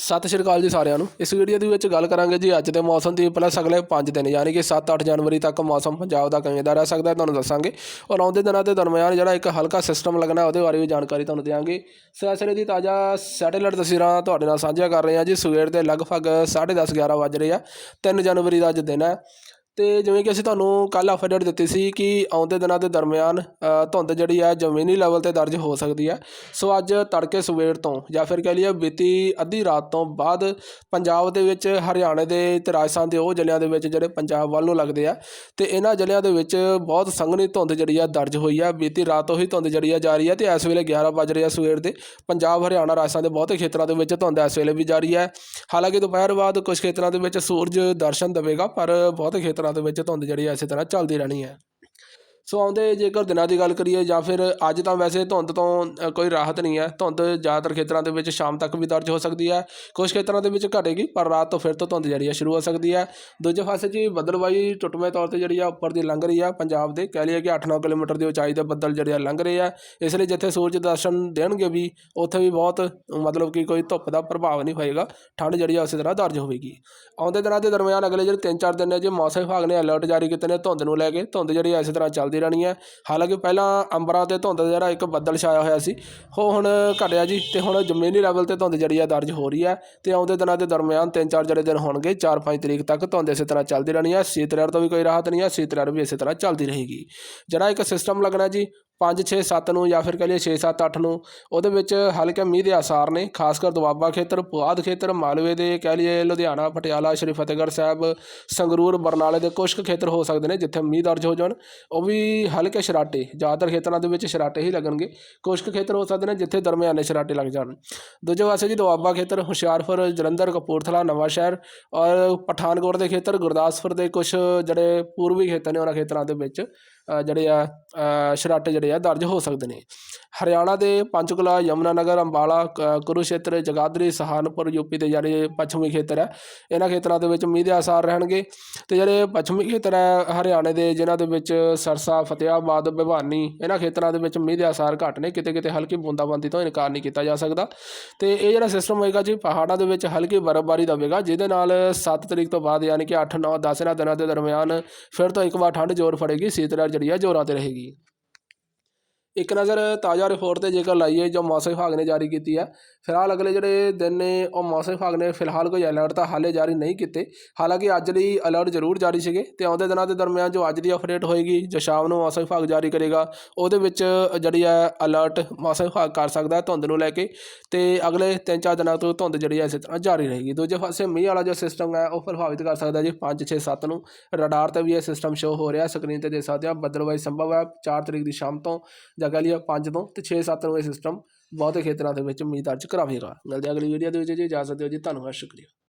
ਸਤਿ ਸ਼੍ਰੀ ਅਕਾਲ ਜੀ ਸਾਰਿਆਂ ਨੂੰ। ਇਸ ਵੀਡੀਓ ਦੇ ਵਿੱਚ ਗੱਲ ਕਰਾਂਗੇ ਜੀ ਅੱਜ ਦੇ ਮੌਸਮ ਦੀ ਪਲੱਸ ਅਗਲੇ 5 ਦਿਨ, ਯਾਨੀ ਕਿ 7-8 ਜਨਵਰੀ ਤੱਕ ਮੌਸਮ ਪੰਜਾਬ ਦਾ ਕਿਵੇਂ ਦਾ ਰਹਿ ਸਕਦਾ ਤੁਹਾਨੂੰ ਦੱਸਾਂਗੇ। ਔਰ ਆਉਂਦੇ ਦਿਨਾਂ ਦੇ ਦਰਮਿਆਨ ਜਿਹੜਾ ਇੱਕ ਹਲਕਾ ਸਿਸਟਮ ਲੱਗਣਾ ਉਹਦੇ ਬਾਰੇ ਵੀ ਜਾਣਕਾਰੀ ਤੁਹਾਨੂੰ ਦੇਵਾਂਗੇ ਸਿਆਸਰੇ ਦੀ ਤਾਜ਼ਾ ਸੈਟੇਲਾਈਟ ਤਸਵੀਰਾਂ ਤੁਹਾਡੇ ਨਾਲ ਸਾਂਝਾ ਕਰ ਰਹੇ ਹਾਂ ਜੀ। ਸਵੇਰ ਦੇ ਲਗਭਗ 10:30 11 ਵੱਜ ਰਹੇ ਆ। 3 ਜਨਵਰੀ ਦਾ ਅੱਜ ਦਿਨ ਹੈ। ਅਤੇ ਜਿਵੇਂ ਕਿ ਅਸੀਂ ਤੁਹਾਨੂੰ ਕੱਲ੍ਹ ਅਪਡੇਟ ਦਿੱਤੀ ਸੀ ਕਿ ਆਉਂਦੇ ਦਿਨਾਂ ਦੇ ਦਰਮਿਆਨ ਧੁੰਦ ਜਿਹੜੀ ਹੈ ਜ਼ਮੀਨੀ ਲੈਵਲ ਤੇ ਦਰਜ ਹੋ ਸਕਦੀ ਹੈ ਸੋ ਅੱਜ ਤੜਕੇ ਸਵੇਰ ਤੋਂ ਜਾਂ ਫਿਰ ਕਹਿ ਲਈਏ ਬੀਤੀ ਅੱਧੀ ਰਾਤ ਤੋਂ ਬਾਅਦ ਪੰਜਾਬ ਦੇ ਵਿੱਚ, ਹਰਿਆਣੇ ਦੇ ਅਤੇ ਰਾਜਸਥਾਨ ਦੇ ਉਹ ਜ਼ਿਲ੍ਹਿਆਂ ਦੇ ਵਿੱਚ ਜਿਹੜੇ ਪੰਜਾਬ ਵੱਲ ਨੂੰ ਲੱਗਦੇ ਆ ਅਤੇ ਇਹਨਾਂ ਜ਼ਿਲ੍ਹਿਆਂ ਦੇ ਵਿੱਚ ਬਹੁਤ ਸੰਘਣੀ ਧੁੰਦ ਜਿਹੜੀ ਆ ਦਰਜ ਹੋਈ ਆ। ਬੀਤੀ ਰਾਤ ਤੋਂ ਹੀ ਧੁੰਦ ਜਿਹੜੀ ਆ ਜਾਰੀ ਹੈ ਅਤੇ ਇਸ ਵੇਲੇ 11 ਵਜ ਰਹੇ ਆ ਸਵੇਰ ਦੇ। ਪੰਜਾਬ, ਹਰਿਆਣਾ, ਰਾਜਸਥਾਨ ਦੇ ਬਹੁਤੇ ਖੇਤਰਾਂ ਦੇ ਵਿੱਚ ਧੁੰਦ ਇਸ ਵੇਲੇ ਵੀ ਜਾਰੀ ਹੈ ਹਾਲਾਂਕਿ ਦੁਪਹਿਰ ਬਾਅਦ ਕੁਝ ਖੇਤਰਾਂ ਦੇ ਵਿੱਚ ਸੂਰਜ ਦਰਸ਼ਨ ਦੇਵੇਗਾ, ਪਰ ਬਹੁਤੇ ਖੇਤਰਾਂ ਤਰ੍ਹਾਂ ਦੇ ਵਿੱਚ ਧੁੰਦ ਜਿਹੜੀ ਹੈ ਇਸੇ ਤਰ੍ਹਾਂ ਚੱਲਦੀ ਰਹਿਣੀ ਹੈ। ਸੋ ਆਉਂਦੇ ਜੇਕਰ ਦਿਨਾਂ ਦੀ ਗੱਲ ਕਰੀਏ ਜਾਂ ਫਿਰ ਅੱਜ ਤਾਂ ਵੈਸੇ ਧੁੰਦ ਤੋਂ ਕੋਈ ਰਾਹਤ ਨਹੀਂ ਹੈ। ਧੁੰਦ ਜ਼ਿਆਦਾਤਰ ਖੇਤਰਾਂ ਦੇ ਵਿੱਚ ਸ਼ਾਮ ਤੱਕ ਵੀ ਦਰਜ ਹੋ ਸਕਦੀ ਹੈ। ਕੁਝ ਖੇਤਰਾਂ ਦੇ ਵਿੱਚ ਘਟੇਗੀ, ਪਰ ਰਾਤ ਤੋਂ ਫਿਰ ਤੋਂ ਧੁੰਦ ਜਿਹੜੀ ਹੈ ਸ਼ੁਰੂ ਹੋ ਸਕਦੀ ਹੈ। ਦੂਜੇ ਪਾਸੇ ਜੀ ਬੱਦਲਵਾਈ ਟੁੱਟਵੇਂ ਤੌਰ ਤੇ ਜਿਹੜੀ ਆ ਉੱਪਰ ਦੀ ਲੰਘ ਰਹੀ ਆ। ਪੰਜਾਬ ਦੇ ਕਹਿ ਲਈਏ ਕਿ 8-9 ਕਿਲੋਮੀਟਰ ਦੀ ਉਚਾਈ ਦੇ ਬੱਦਲ ਜਿਹੜੇ ਆ ਲੰਘ ਰਹੇ ਆ। ਇਸ ਲਈ ਜਿੱਥੇ ਸੂਰਜ ਦਰਸ਼ਨ ਦੇਣਗੇ ਵੀ, ਉੱਥੇ ਵੀ ਬਹੁਤ, ਮਤਲਬ ਕਿ ਕੋਈ ਧੁੱਪ ਦਾ ਪ੍ਰਭਾਵ ਨਹੀਂ ਹੋਏਗਾ। ਠੰਡ ਜਿਹੜੀ ਆ ਉਸੇ ਤਰ੍ਹਾਂ ਦਰਜ ਹੋਵੇਗੀ। ਆਉਂਦੇ ਦਿਨਾਂ ਦੇ ਦਰਮਿਆਨ ਅਗਲੇ ਜਿਹੜੇ 3-4 ਦਿਨ ਨੇ ਜੇ, ਮੌਸਮ ਵਿਭਾਗ ਨੇ ਅਲਰਟ ਜਾਰੀ ਕੀਤੇ ਨੇ ਧੁੰਦ ਨੂੰ ਲੈ ਕੇ। ਧੁੰਦ ਜਿਹੜੀ ਆ ਇਸੇ ਤਰ੍ਹਾਂ ਚੱਲਦੀ ਰਹਿਣੀ ਹੈ ਹਾਲਾਂਕਿ ਪਹਿਲਾਂ ਅੰਬਰਾਂ ਤੇ ਧੁੰਦ ਜਿਹੜਾ ਇੱਕ ਬੱਦਲ ਛਾਇਆ ਹੋਇਆ ਸੀ, ਉਹ ਹੁਣ ਘਟਿਆ ਜੀ ਤੇ ਹੁਣ ਜ਼ਮੀਨੀ ਲੈਵਲ ਤੇ ਧੁੰਦ ਜਿਹੜੀ ਆ ਦਰਜ ਹੋ ਰਹੀ ਹੈ ਤੇ ਆਉਂਦੇ ਦਿਨਾਂ ਦੇ ਦਰਮਿਆਨ 3-4 ਜਿਹੜੇ ਦਿਨ ਹੋਣਗੇ 4-5 ਤਰੀਕ ਤੱਕ ਧੁੰਦ ਇਸੇ ਤਰ੍ਹਾਂ ਚੱਲਦੀ ਰਹਿਣੀ ਹੈ ਸੀਤ ਲਹਿਰ ਤੋਂ ਵੀ ਕੋਈ ਰਾਹਤ ਨਹੀਂ ਹੈ ਸੀਤ ਲਹਿਰ ਵੀ ਇਸੇ ਤਰ੍ਹਾਂ ਚੱਲਦੀ ਰਹੇਗੀ। ਜਿਹੜਾ ਇੱਕ ਸਿਸਟਮ ਲੱਗਣਾ ਜੀ 5 6 7 ਨੂੰ ਜਾਂ ਫਿਰ ਕਹ ਲਈਏ 6 7 8 ਨੂੰ, ਉਹਦੇ ਵਿੱਚ ਹਲਕੇ ਮੀਂਹ ਦੇ ਆਸਾਰ ਨੇ, ਖਾਸ ਕਰ ਦੁਆਬਾ ਖੇਤਰ, ਪੁਆਧ ਖੇਤਰ, ਮਾਲਵੇ ਦੇ ਕਹਿ ਲਈਏ ਲੁਧਿਆਣਾ, ਪਟਿਆਲਾ, ਸ਼੍ਰੀ ਫਤਿਹਗੜ੍ਹ ਸਾਹਿਬ, ਸੰਗਰੂਰ, ਬਰਨਾਲੇ ਦੇ ਕੁਝ ਕੁ ਖੇਤਰ ਹੋ ਸਕਦੇ ਨੇ, ਜਿੱਥੇ ਮੀਂਹ ਦਰਜ ਹੋ ਜਾਣ। ਉਹ ਵੀ ਹਲਕੇ ਸ਼ਰਾਟੇ ਜ਼ਿਆਦਾਤਰ ਖੇਤਰਾਂ ਦੇ ਵਿੱਚ ਸ਼ਰਾਟੇ ਹੀ ਲੱਗਣਗੇ। ਕੁਝ ਕੁ ਖੇਤਰ ਹੋ ਸਕਦੇ ਨੇ, ਜਿੱਥੇ ਦਰਮਿਆਨੇ ਸ਼ਰਾਟੇ ਲੱਗ ਜਾਣ। ਦੂਜੇ ਪਾਸੇ ਜੀ ਦੁਆਬਾ ਖੇਤਰ, ਹੁਸ਼ਿਆਰਪੁਰ, ਜਲੰਧਰ, ਕਪੂਰਥਲਾ, ਨਵਾਂ ਸ਼ਹਿਰ ਔਰ ਪਠਾਨਕੋਟ ਦੇ ਖੇਤਰ, ਗੁਰਦਾਸਪੁਰ ਦੇ ਕੁਝ ਜਿਹੜੇ ਪੂਰਬੀ ਖੇਤਰ ਨੇ ਉਹਨਾਂ ਖੇਤਰਾਂ ਦੇ ਵਿੱਚ। ਜਿਹੜੇ ਆ ਅ, ਸ਼ਰਾਟੇ ਜਿਹੜੇ ਆ ਦਰਜ ਹੋ ਸਕਦੇ ਨੇ। ਹਰਿਆਣਾ ਦੇ ਪੰਚਕੁਲਾ ਯਮੁਨਾਨਗਰ ਅੰਬਾਲਾ ਕ- ਕੁਰੂਕਸ਼ੇਤਰ ਜਗਾਦਰੀ ਸਹਾਰਨਪੁਰ ਯੂਪੀ ਦੇ ਜਿਹੜੇ ਪੱਛਮੀ ਖੇਤਰ ਹੈ ਇਹਨਾਂ ਖੇਤਰਾਂ ਦੇ ਵਿੱਚ ਮੀਂਹ ਦੇ ਆਸਾਰ ਰਹਿਣਗੇ। ਤੇ ਜਿਹੜੇ ਪੱਛਮੀ ਖੇਤਰ ਹੈ ਹਰਿਆਣੇ ਦੇ ਜਿਨ੍ਹਾਂ ਦੇ ਵਿੱਚ ਸਰਸਾ ਫਤਿਆਬਾਦ ਭਿਵਾਨੀ ਇਹਨਾਂ ਖੇਤਰਾਂ ਦੇ ਵਿੱਚ ਮੀਂਹ ਦੇ ਆਸਾਰ ਘੱਟ ਨੇ। ਕਿਤੇ ਕਿਤੇ ਹਲਕੀ ਬੂੰਦਾਬਾਂਦੀ ਤੋਂ ਇਨਕਾਰ ਨਹੀਂ ਕੀਤਾ ਜਾ ਸਕਦਾ। ਤੇ ਇਹ ਜਿਹੜਾ ਸਿਸਟਮ ਹੋਏਗਾ ਜੀ ਪਹਾੜਾਂ ਦੇ ਵਿੱਚ ਹਲਕੀ ਬਰਫ਼ਬਾਰੀ ਦੇਵੇਗਾ ਜਿਹਦੇ ਨਾਲ 7 ਤਰੀਕ ਤੋਂ ਬਾਅਦ ਯਾਨੀ ਕਿ 8 9 10 ਦਿਨਾਂ ਦੇ ਦਰਮਿਆਨ ਫਿਰ ਤੋਂ ਇੱਕ ਵਾਰ ਠੰਡ ਜ਼ੋਰ ਫੜੇਗੀ ਸੀਤ ਜਿਹੜੀ ਆ ਜ਼ੋਰਾਂ ਤੇ ਰਹੇਗੀ। ਇੱਕ ਨਜ਼ਰ ਤਾਜ਼ਾ ਰਿਪੋਰਟ ਤੇ ਜੇਕਰ ਲਾਈਏ ਜੋ ਮੌਸਮ ਵਿਭਾਗ ਨੇ ਜਾਰੀ ਕੀਤੀ ਹੈ, ਫਿਲਹਾਲ ਅਗਲੇ ਜਿਹੜੇ ਦਿਨ ਨੇ ਉਹ ਮੌਸਮ ਵਿਭਾਗ ਨੇ ਫਿਲਹਾਲ ਕੋਈ ਅਲਰਟ ਤਾਂ ਹਾਲੇ ਜਾਰੀ ਨਹੀਂ ਕੀਤੇ। ਹਾਲਾਂਕਿ ਅੱਜ ਲਈ ਅਲਰਟ ਜ਼ਰੂਰ ਜਾਰੀ ਸੀਗੇ ਤੇ ਆਉਂਦੇ ਦਿਨਾਂ ਦੇ ਦਰਮਿਆਨ ਜੋ ਅੱਜ ਦੀ ਅਪਡੇਟ ਹੋਏਗੀ, ਜੋ ਸ਼ਾਮ ਨੂੰ ਮੌਸਮ ਵਿਭਾਗ ਜਾਰੀ ਕਰੇਗਾ, ਉਹਦੇ ਵਿੱਚ ਜਿਹੜੀ ਹੈ ਅਲਰਟ ਮੌਸਮ ਵਿਭਾਗ ਕਰ ਸਕਦਾ ਧੁੰਦ ਨੂੰ ਲੈ ਕੇ ਤੇ ਅਗਲੇ 3-4 ਦਿਨਾਂ ਤੋਂ ਧੁੰਦ ਜਿਹੜੀ ਹੈ ਇਸੇ ਤਰ੍ਹਾਂ ਜਾਰੀ ਰਹੇਗੀ। ਦੂਜੇ ਪਾਸੇ ਮੀਂਹ ਵਾਲਾ ਜੋ ਸਿਸਟਮ ਹੈ, ਉਹ ਪ੍ਰਭਾਵਿਤ ਕਰ ਸਕਦਾ ਜੀ 5 6 7 ਨੂੰ। ਰਡਾਰ ਤੇ ਵੀ ਇਹ ਸਿਸਟਮ ਸ਼ੋ ਹੋ ਰਿਹਾ ਸਕਰੀਨ ਤੇ ਦੇਖ ਸਕਦੇ ਆ ਬੱਦਲਵਾਈ ਸੰਭਵ ਹੈ 4 ਤਰੀਕ ਦੀ ਸ਼ਾਮ ਤੋਂ ਜਾਂ ਕਹਿ ਲਈਏ 5 ਤੋਂ ਤੇ 6-7 ਨੂੰ ਇਹ ਸਿਸਟਮ ਬਹੁਤੇ ਖੇਤਰਾਂ ਦੇ ਵਿੱਚ ਮੀਂਹ ਦਰਜ ਕਰਾਵੇਗਾ। ਮਿਲਦੇ ਹਾਂ ਅਗਲੀ ਵੀਡੀਓ ਦੇ ਵਿੱਚ ਜੀ। ਇਜਾਜ਼ਤ ਦਿਓ ਜੀ। ਧੰਨਵਾਦ। ਸ਼ੁਕਰੀਆ।